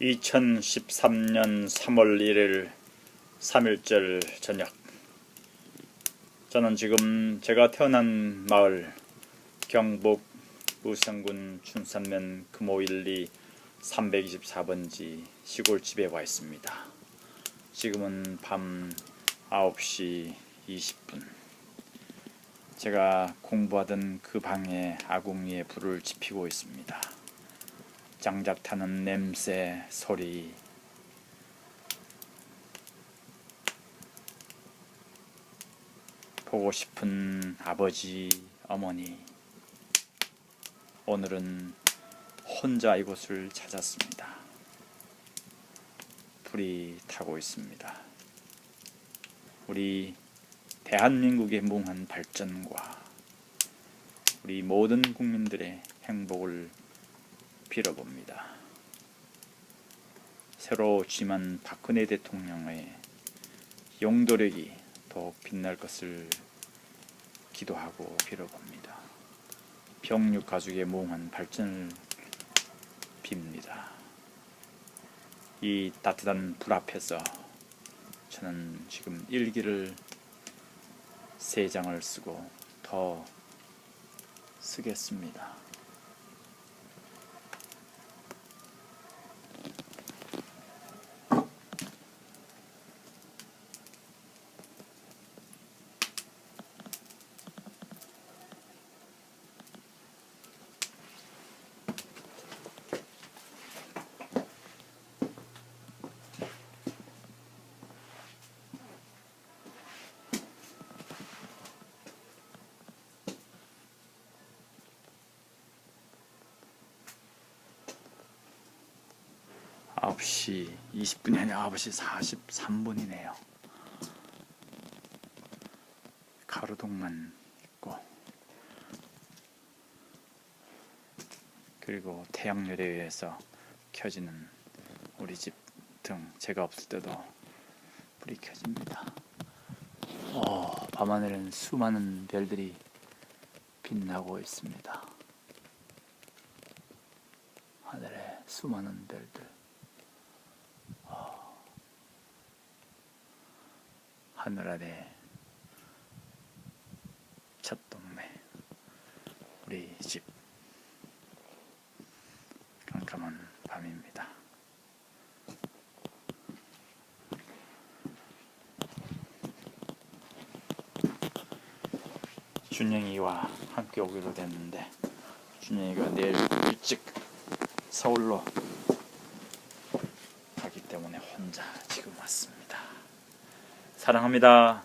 2013년 3월 1일 3일절 저녁 저는 지금 제가 태어난 마을 경북 우성군 춘산면 금호 1, 2 324번지 시골집에 와 있습니다. 지금은 밤 9시 20분 제가 공부하던 그 방에 아궁이에 불을 지피고 있습니다. 장작 타는 냄새, 소리 보고 싶은 아버지, 어머니 오늘은 혼자 이곳을 찾았습니다. 불이 타고 있습니다. 우리 대한민국의 몽한 발전과 우리 모든 국민들의 행복을 빌어봅니다. 새로 취임한 박근혜 대통령의 용도력이 더욱 빛날 것을 기도하고 빌어봅니다. 병육 가족의 몽한 발전을 빕니다. 이 따뜻한 불 앞에서 저는 지금 일기를 세 장을 쓰고 더 쓰겠습니다. 아홉 시 20분이 아니라 아홉 시 43분이네요. 가로등만 있고 그리고 태양열에 의해서 켜지는 우리 집 등 제가 없을 때도 불이 켜집니다. 어, 밤하늘은 수많은 별들이 빛나고 있습니다. 하늘에 수많은 별들. 하늘 아래 첫 동네 우리 집 깜깜한 밤입니다. 준영이와 함께 오기로 됐는데 준영이가 내일 일찍 서울로 가기 때문에 혼자 지금 왔습니다. 사랑합니다.